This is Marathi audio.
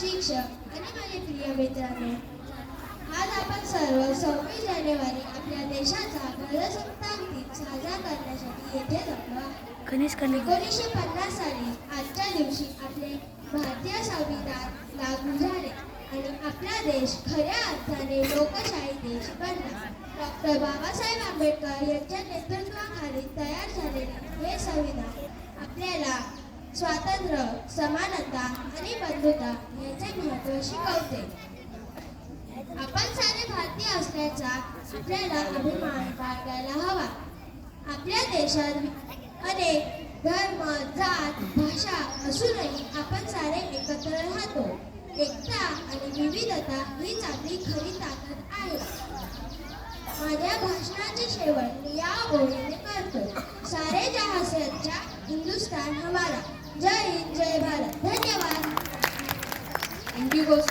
शिक्षक आणि माझे प्रिय मित्रांनो आज आपण सर्व सव्वीस जानेवारी आपल्या देशाचा प्रजासत्ताक दिन साजरा करण्यासाठी येथे जमलो एकोणीसशे पन्नास साली आजच्या दिवशी आपले भारतीय संविधान लागू झाले आणि आपला देश खऱ्या अर्थाने लोकशाही देश बनला. डॉक्टर बाबासाहेब आंबेडकर यांच्या नेतृत्वाखाली तयार झालेले हे संविधान स्वातंत्र्य समानता आणि बंधुता याचे महत्त्व शिकवते. आपण सारे भारतीय असल्याचा आपल्याला अभिमान बाळगायला हवा. आपल्या देशात अनेक धर्म जात भाषा असूनही आपण सारे एकत्र राहतो. एकता आणि विविधता हीच आपली खरी ताकद आहे. माझ्या भाषणाचे शेवट या ओळीने करतो. सारे जहां हिंदुस्तान हमारा जय हिंद जय भारत. धन्यवाद. थँक्यू गोष्ट?